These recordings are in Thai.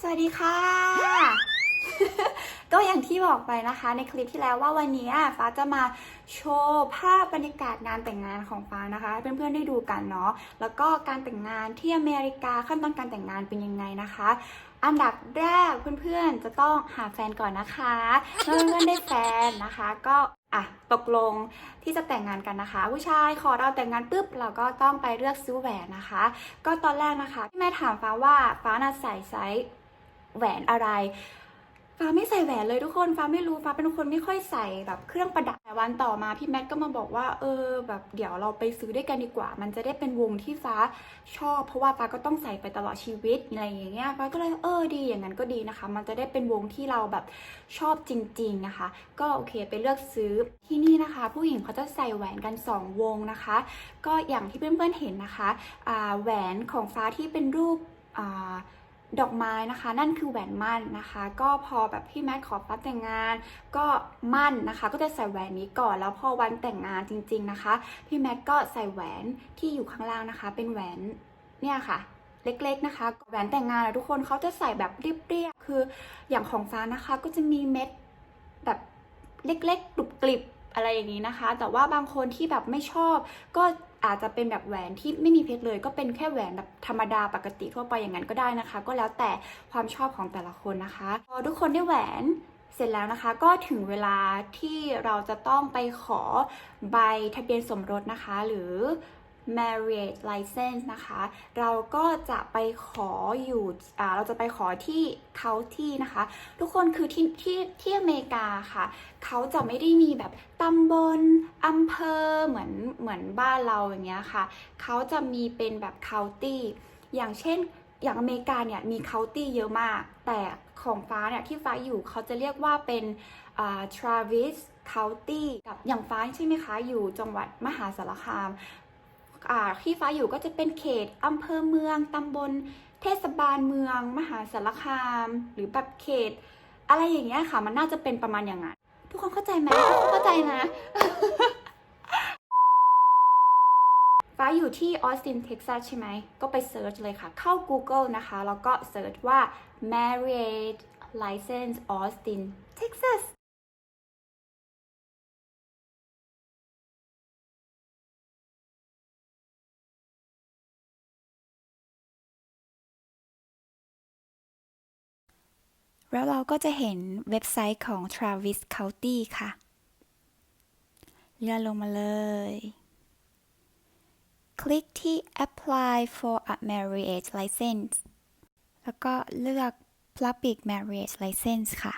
สวัสดีค่ะ ก็อย่างที่บอกไปนะคะ ในคลิปที่แล้วว่าวันนี้ฟ้าจะมาโชว์ภาพบรรยากาศงานแต่งงานของฟ้านะคะให้เพื่อนๆได้ดูกันเนาะแล้วก็การแต่งงานที่อเมริกาขั้นตอนการแต่งงานเป็นยังไงนะคะ อันดับแรกเพื่อนๆจะต้องหาแฟนก่อนนะคะเมื่อเพื่อนๆได้แฟนนะคะ ก็อะตกลงที่จะแต่งงานกันนะคะ ผู้ชายขอเราแต่งงานปุ๊บเราก็ต้องไปเลือกซื้อแหวนนะคะ ก็ตอนแรกนะคะที่แม่ถามฟ้าว่าฟ้าน่ะใส่ไซส์ แหวนอะไร ฟ้าไม่ใส่แหวนเลยทุกคน ฟ้าไม่รู้ฟ้าเป็นคนไม่ค่อยใส่แบบเครื่องประดับแต่วันต่อมาพี่แมทก็มาบอกว่าเออแบบเดี๋ยวเราไปซื้อด้วยกันดีกว่า มันจะได้เป็นวงที่ฟ้าชอบ เพราะว่าฟ้าก็ต้องใส่ไปตลอดชีวิตอะไรอย่างเงี้ยฟ้าก็เลยเออดีอย่างนั้นก็ดีนะคะ มันจะได้เป็นวงที่เราแบบชอบจริง ๆนะคะ ก็โอเคไปเลือกซื้อที่นี่นะคะ ผู้หญิงเขาจะใส่แหวนกัน 2 วงนะคะ ก็อย่างที่เพื่อนๆเห็นนะคะอ่าแหวนของฟ้าที่เป็นรูปอ่า ดอกไม้นะคะ นั่นคือแหวนมั่นนะคะ ก็พอแบบพี่แมทขอฟ้าแต่งงาน ก็มั่นนะคะ ก็จะใส่แหวนนี้ก่อนแล้วพอวันแต่งงานจริง ๆนะคะ พี่แมทก็ใส่แหวนที่อยู่ข้างล่างนะคะ เป็นแหวนเนี่ยค่ะเล็กๆนะคะแหวนแต่งงานทุกคนเขาจะใส่แบบเรียบๆคืออย่างของฟ้านะคะ ก็จะมีเม็ดแบบเล็กๆกรุบกริบอะไรอย่างนี้นะคะ แต่ว่าบางคนที่แบบไม่ชอบก็ อาจจะเป็นแบบแหวนที่ไม่มีเพชรเลย ก็เป็นแค่แหวนแบบธรรมดาปกติทั่วไปอย่างนั้นก็ได้นะคะ ก็แล้วแต่ความชอบของแต่ละคนนะคะพอทุกคนได้แหวนเสร็จแล้วนะคะก็ถึงเวลาที่เราจะต้องไปขอใบทะเบียนสมรสนะคะ หรือ marriage license นะคะ เราก็จะไปขออยู่เราจะไปขอที่เคาที่นะคะ ทุกคนคือที่ที่ที่อเมริกาค่ะ เขาจะไม่ได้มีแบบตำบลอำเภอเหมือนเหมือนบ้านเราอย่างเงี้ยค่ะ เขาจะมีเป็นแบบ county อย่างเช่นอย่างอเมริกาเนี่ยมี county เยอะมาก แต่ของฟ้าเนี่ยที่ฟ้าอยู่เขาจะเรียกว่าเป็นอ่า Travis County กับอย่างฟ้าใช่ไหมคะ อยู่จังหวัดมหาสารคาม ที่ฟ้าอยู่ก็จะเป็นเขตอำเภอเมืองตำบลเทศบาลเมือง มหาสารคาม หรือแบบเขต อะไรอย่างเงี้ยค่ะ มันน่าจะเป็นประมาณอย่างนั้นทุกคนเข้าใจไหมเข้าใจนะ ฟ้าอยู่ที่ออสตินเท็กซัสใช่ไหม ก็ไปเซิร์ชเลยค่ะ เข้า Google นะคะ แล้วก็เซิร์ชว่า marriage license Austin Texas แล้วเราก็จะเห็นเว็บไซต์ของ Travis County ค่ะ เลื่อนลงมาเลย คลิกที่ apply for a marriage license แล้วก็เลือก public marriage license ค่ะ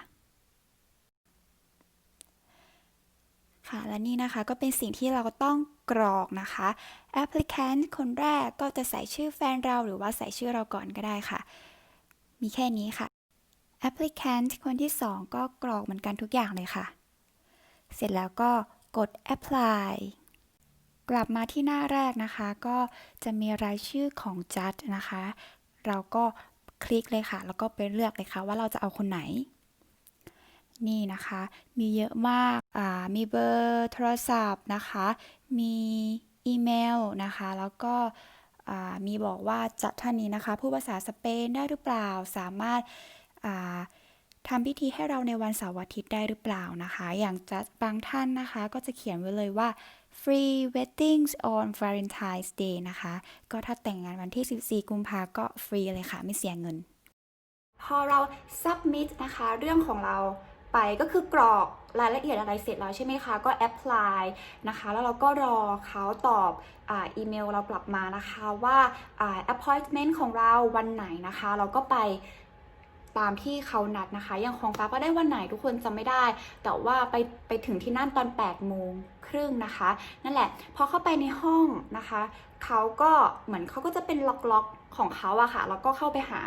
ค่ะและนี่นะคะก็เป็นสิ่งที่เราต้องกรอกนะคะ applicant คนแรกก็จะใส่ชื่อแฟนเราหรือว่าใส่ชื่อเราก่อนก็ได้ค่ะ มีแค่นี้ค่ะ applicant คนที่ 2 ก็กรอกเหมือนกันทุกอย่างเลยค่ะ เสร็จแล้วก็กด apply กลับมาที่หน้าแรกนะคะ ก็จะมีรายชื่อของ judge นะคะ เราก็คลิกเลยค่ะ แล้วก็ไปเลือกเลยค่ะ ว่าเราจะเอาคนไหน นี่นะคะ มีเยอะมากมีเบอร์โทรศัพท์นะคะ มีอีเมลนะคะ แล้วก็มีบอกว่าจัดท่านนี้นะคะ ผู้ภาษาสเปนได้หรือเปล่า สามารถ ทำพิธีให้เราในวันเสาร์อาทิตย์ได้หรือเปล่านะคะ อย่างจะบางท่านนะคะ ก็จะเขียนไว้เลยว่า free weddings on Valentine's Day นะคะ ก็ถ้าแต่งงานวันที่ 14 กุมภาก็ฟรีเลยค่ะ ไม่เสียเงิน พอเรา submit นะคะ เรื่องของเราไปก็คือกรอกรายละเอียดอะไรเสร็จแล้วใช่ไหมคะ ก็ apply นะคะ แล้วเราก็รอเขาตอบอ,อีเมลเรากลับมานะคะว่า appointment ของเราวันไหนนะคะ เราก็ไป ตามที่เขานัดนะคะ อย่างของฟ้าก็ได้วันไหนทุกคนจำไม่ได้ แต่ว่าไปไปถึงที่นั่นตอน8โมงครึ่งนะคะ นั่นแหละ พอเข้าไปในห้องนะคะเขาก็เหมือนเขาก็จะเป็นล็อกๆของเขาอะค่ะ แล้วก็เข้าไปหา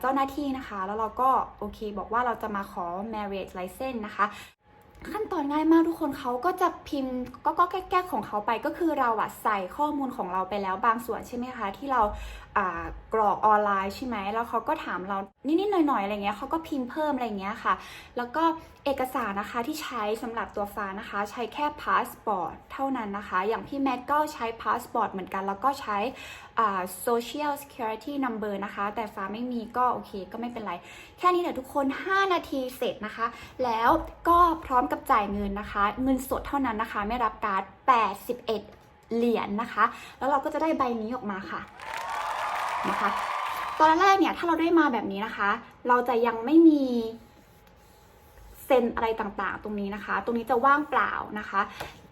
เจ้าหน้าที่นะคะ แล้วเราก็โอเค บอกว่าเราจะมาขอ marriage license นะคะขั้นตอนง่ายมากทุกคนเขาก็จะพิมพ์ก็ก็แก้ๆของเขาไปก็คือเราอะใส่ข้อมูลของเราไปแล้วบางส่วนใช่ไหมคะ ที่เรา กรอกออนไลน์ใช่ไหมแล้วเขาก็ถามเรานิดๆหน่อยๆอะไรเงี้ยเขาก็พิมพ์เพิ่มอะไรเงี้ยค่ะ แล้วก็เอกสารนะคะที่ใช้สำหรับตัวฟ้านะคะ ใช้แค่พาสปอร์ตเท่านั้นนะคะ อย่างพี่แมทก็ใช้พาสปอร์ตเหมือนกัน แล้วก็ใช้อ่า social security number นะคะ แต่ฟ้าไม่มีก็โอเคก็ไม่เป็นไร แค่นี้แหละทุกคน 5 นาทีเสร็จนะคะ แล้วก็พร้อมกับจ่ายเงินนะคะ เงินสดเท่านั้นนะคะ ไม่รับการ์ด81 เหรียญนะคะ แล้วเราก็จะได้ใบนี้ออกมาค่ะ นะคะ ตอนแรกเนี่ยถ้าเราได้มาแบบนี้นะคะ เราจะยังไม่มีเซนอะไรต่างๆ ตรงนี้นะคะ ตรงนี้จะว่างเปล่านะคะ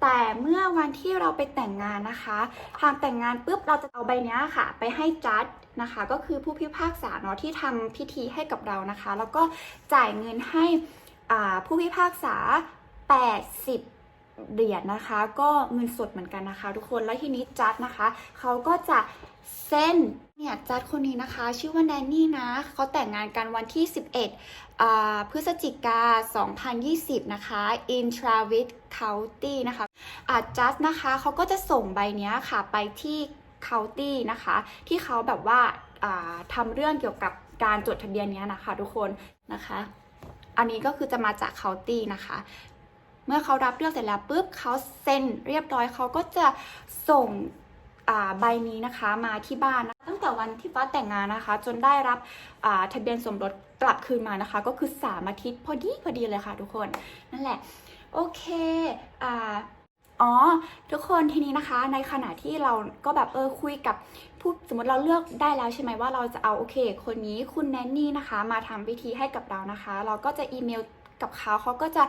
แต่เมื่อวันที่เราไปแต่งงานนะคะทางแต่งงานปุ๊บเราจะเอาใบเนี้ยค่ะ ไปให้จัดนะคะ ก็คือผู้พิพากษาเนาะที่ทำพิธีให้กับเรานะคะ แล้วก็จ่ายเงินให้ผู้พิพากษา 80เหรียญนะคะ ก็เงินสดเหมือนกันนะคะ ทุกคนแล้วทีนี้จัดนะคะ เขาก็จะเซ็น เนี่ยจัดคนนี้นะคะชื่อว่าแนนนี่นะเขาแต่งงานกันวันที่ 11อ่าพฤศจิกา 2020 นะคะ in Travis County นะคะอาจัสนะคะเขาก็จะส่งใบเนี้ยค่ะไปที่ County นะคะ ที่เขาแบบว่าทำเรื่องเกี่ยวกับการจดทะเบียนเนี้ยนะคะ ทุกคนนะคะ อันนี้ก็คือจะมาจาก County นะคะเมื่อเขารับเรื่องเสร็จแล้วปุ๊บเขาเซ็นเรียบร้อยเขาก็จะส่ง ใบนี้นะคะมาที่บ้านนะตั้งแต่วันที่ฟ้าแต่งงานนะคะ จนได้รับทะเบียนสมรสกลับคืนมานะคะ ก็คือสามอาทิตย์พอดีพอดีเลยค่ะทุกคนนั่นแหละ โอเคออ๋อ ทุกคนทีนี้นะคะ ในขณะที่เราก็แบบเออคุยกับผู้สมมติเราเลือกได้แล้วใช่ไหมว่าเราจะเอาโอเค คนนี้คุณแนนนี่นะคะ มาทำพิธีให้กับเรานะคะ เราก็จะอีเมล กับเขาเขาก็จะ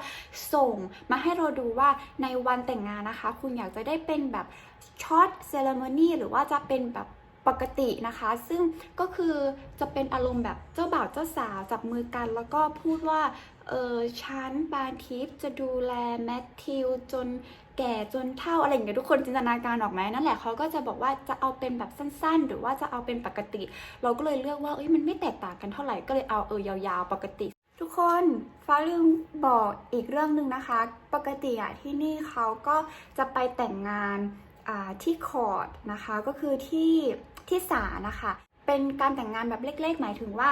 ส่งมาให้เราดูว่าในวันแต่งงานนะคะ คุณอยากจะได้เป็นแบบช็อตเซเลม n นีหรือว่าจะเป็นแบบปกตินะคะ ซึ่งก็คือจะเป็นอารมณ์แบบเจ้าบ่าวเจ้าสาวจับมือกัน แล้วก็พูดว่าเออฉันปานทิพย์จะดูแลแมทธิวจนแก่จนเฒ่าอะไรอย่างเงี้ยทุกคนจินตนาการออกไหมนั่นแหละเขาก็จะบอกว่าจะเอาเป็นแบบสั้นๆ หรือว่าจะเอาเป็นปกติ เราก็เลยเลือกว่าเอ้ยมันไม่แตกต่างกันเท่าไหร่ก็เลยเอาเออยาวๆ ปกติ คนฟ้าลืมบอกอีกเรื่องหนึ่งนะคะ ปกติอะที่นี่เขาก็จะไปแต่งงานที่คอร์ดนะคะ ก็คือที่ที่ศาลนะคะ เป็นการแต่งงานแบบเล็กๆ หมายถึงว่า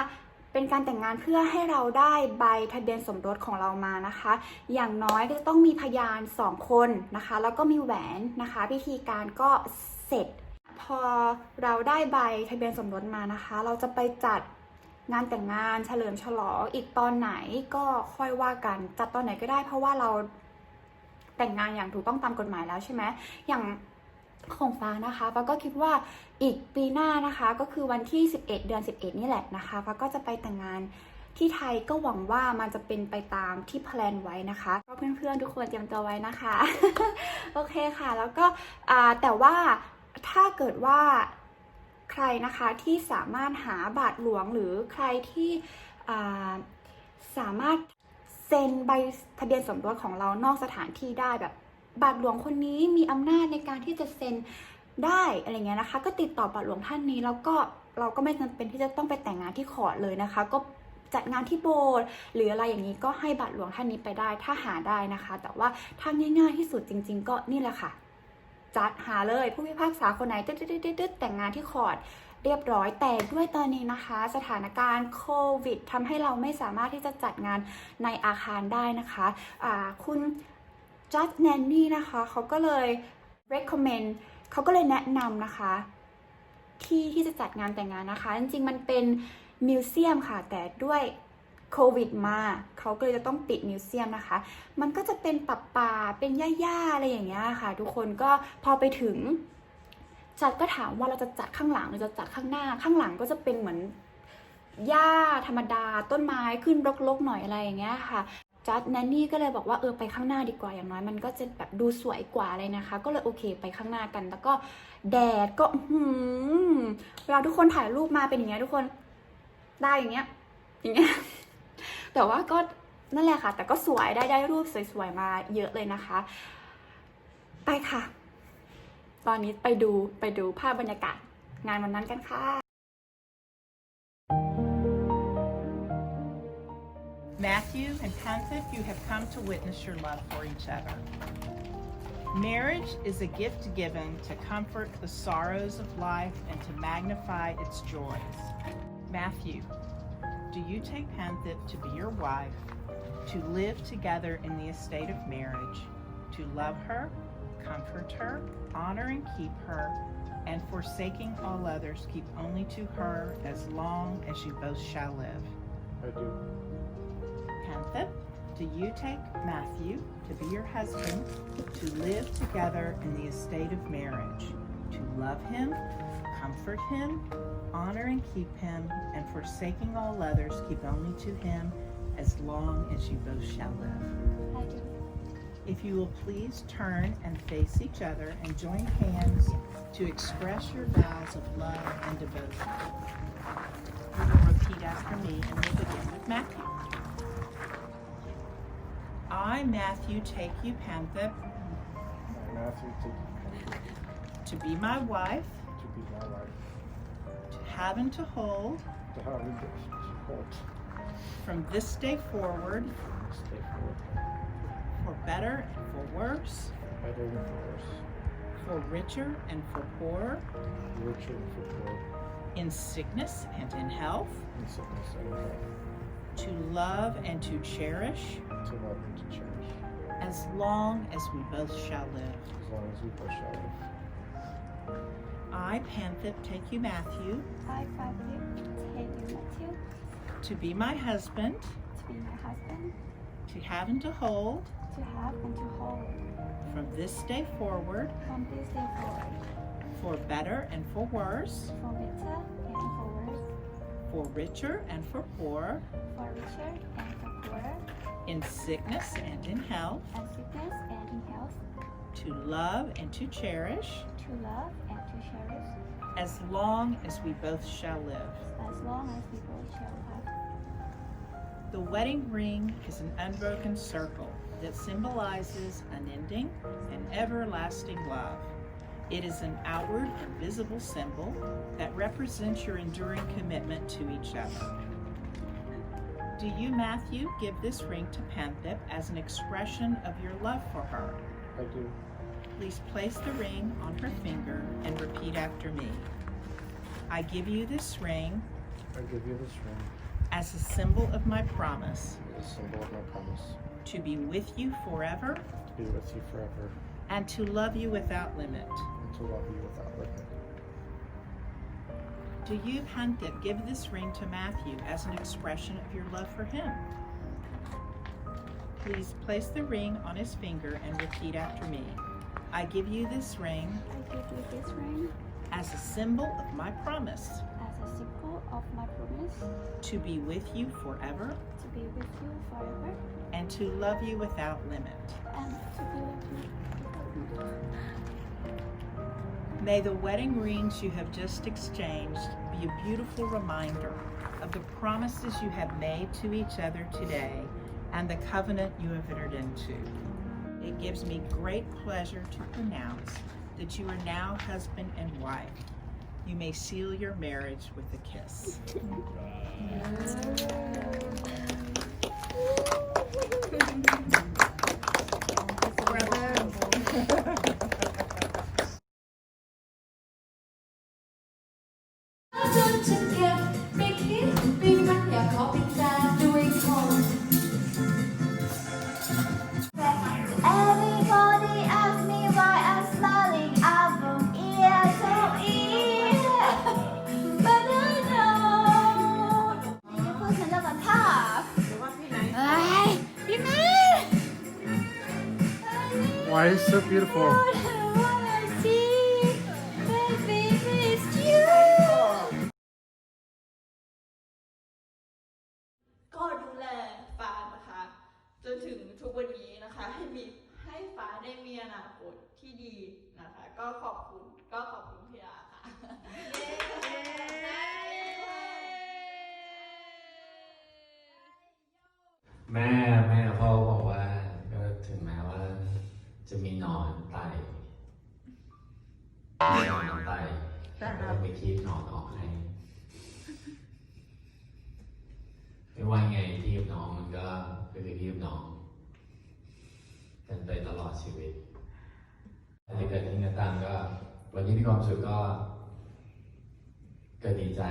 เป็นการแต่งงานเพื่อให้เราได้ใบทะเบียนสมรสของเรามานะคะ อย่างน้อยก็จะต้องมีพยานสองคนนะคะ แล้วก็มีแหวนนะคะ พิธีการก็เสร็จ พอเราได้ใบทะเบียนสมรสมานะคะ เราจะไปจัด งานแต่งงานเฉลิมฉลองอีกตอนไหนก็ค่อยว่ากันจัดตอนไหนก็ได้เพราะว่าเราแต่งงานอย่างถูกต้องตามกฎหมายแล้วใช่ไหมอย่างของฟ้านะคะฟ้าก็คิดว่าอีกปีหน้านะคะก็คือวันที่ 11 เดือน 11 นี่แหละนะคะฟ้าก็จะไปแต่งงานที่ไทยก็หวังว่ามันจะเป็นไปตามที่แพลนไว้นะคะก็เพื่อนๆทุกคนเตรียมตัวไว้นะคะ โอเคค่ะ แล้วก็แต่ว่าถ้าเกิดว่า ใครนะคะที่สามารถหาบาทหลวงหรือใครที่สามารถเซ็นใบทะเบียนสมรสของเรานอกสถานที่ได้แบบบาทหลวงคนนี้มีอำนาจในการที่จะเซ็นได้อะไรเงี้ยนะคะ ก็ติดต่อบาทหลวงท่านนี้แล้วก็เราก็ไม่จำเป็นที่จะต้องไปแต่งงานที่ขอดเลยนะคะ ก็จัดงานที่โบสถ์หรืออะไรอย่างนี้ก็ให้บาทหลวงท่านนี้ไปได้ถ้าหาได้นะคะ แต่ว่าถ้าง่ายๆที่สุดจริง ๆ ก็นี่แหละค่ะ จัดหาเลย ผู้พิพากษาคนไหนตึ๊ดๆๆๆแต่งงานที่คอร์ดเรียบร้อยแต่ด้วยตอนนี้นะคะ สถานการณ์โควิดทำให้เราไม่สามารถที่จะจัดงานในอาคารได้นะคะอ่าคุณจัดแนนนี่นะคะเขาก็เลย recommend เขาก็เลยแนะนำนะคะ ที่ที่จะจัดงานแต่งงานนะคะ จริงๆมันเป็นมิวเซียมค่ะ แต่ด้วย โควิดมาเขาก็เลยจะต้องปิดมิวเซียมนะคะ มันก็จะเป็นป่าป่าเป็นหญ้าๆอะไรอย่างเงี้ยค่ะ ทุกคนก็พอไปถึง จัดก็ถามว่าเราจะจัดข้างหลังหรือจะจัดข้างหน้าข้างหลังก็จะเป็นเหมือนหญ้าธรรมดาต้นไม้ขึ้นรกๆหน่อยอะไรอย่างเงี้ยค่ะจัดแนนนี่ก็เลยบอกว่าเออไปข้างหน้าดีกว่าอย่างน้อยมันก็จะแบบดูสวยกว่าเลยนะคะ ก็เลยโอเคไปข้างหน้ากัน แล้วก็แดดก็หือเวลาทุกคนถ่ายรูปมาเป็นอย่างเงี้ยทุกคนได้อย่างเงี้ยอย่างเงี้ย แต่ว่าก็นั่นแหละค่ะ แต่ก็สวยได้ได้รูปสวยๆมาเยอะเลยนะคะ ไปค่ะ ตอนนี้ไปดูไปดูภาพบรรยากาศงานวันนั้นกันค่ะ Matthew and Panther, you have come to witness your love for each other. Marriage is a gift given to comfort the sorrows of life and to magnify its joys. Matthew, do you take Panthip to be your wife, to live together in the estate of marriage, to love her, comfort her, honor and keep her, and forsaking all others, keep only to her as long as you both shall live? I do. Panthip, do you take Matthew to be your husband, to live together in the estate of marriage, to love him, comfort him, honor and keep him, and forsaking all others, keep only to him as long as you both shall live? If you will please turn and face each other and join hands to express your vows of love and devotion. You will repeat after me and we'll begin with Matthew. I, Matthew, take you, Panther, I, Matthew, take you to be my wife, to be my wife, and to hold, to hold. from this day forward, from this day forward, for better and for worse, for better and for worse, for richer and for poorer, richer and for poor, in sickness and in health, in sickness and in health, to love and to cherish, to love and to cherish, as long as we both shall live. as long as we both shall live. I, Panthip, take you, Matthew, I, Fabio, take you, Matthew, to be my husband, to be my husband, to have and to hold, to have and to hold. From this day forward, from this day forward, for better and for worse, for better and for worse, for richer and for poorer, for richer and for poorer, in sickness and in health, and sickness and in health, to love and to cherish, to love and cherish, as long as we both shall live. as long as we both shall have. The wedding ring is an unbroken circle that symbolizes unending and everlasting love. It is an outward and visible symbol that represents your enduring commitment to each other. Do you, Matthew, give this ring to Panthip as an expression of your love for her? I do. Please place the ring on her finger and repeat after me. I give you this ring I give you this ring as a symbol of my promise as a symbol of my promise to be with you forever to be with you forever and to love you without limit. and to love you without limit. Do you, Pantip, give this ring to Matthew as an expression of your love for him? Please place the ring on his finger and repeat after me. I give you this ring I give you this ring as a symbol of my promise as a symbol of my promise to be with you forever to be with you forever and to love you without limit. and to be with you without limit. May the wedding rings you have just exchanged be a beautiful reminder of the promises you have made to each other today and the covenant you have entered into. It gives me great pleasure to pronounce that you are now husband and wife. You may seal your marriage with a kiss. Good Why is so beautiful? มีความสุขก็ก็ดีใจ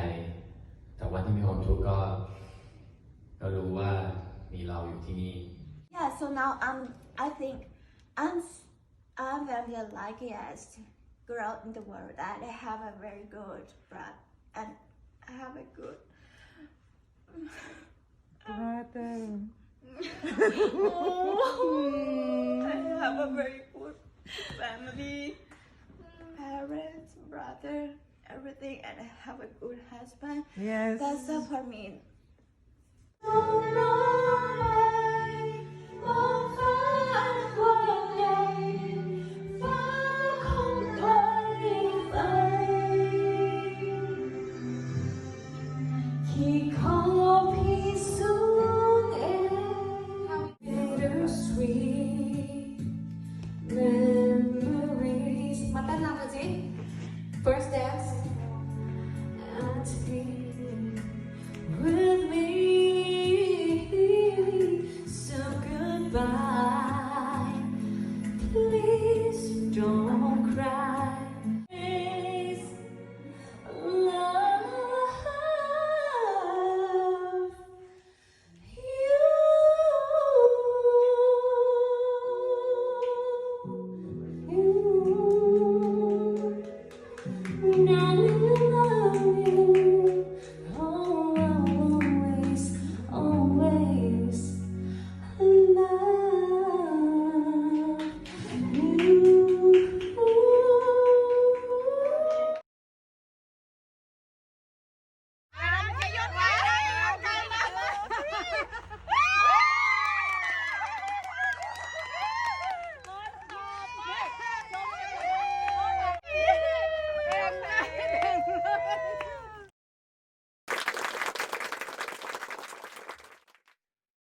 แต่วันที่มีความทุกข์ก็ ก็รู้ว่ามีเราอยู่ที่นี่ Yeah, so now I'm. I think I'm. s- I'm very luckiest girl in the world that I have a very good blood and I have a good. oh, I have a very good family, parents, brother, everything, and I have a good husband. Yes. That's all for me.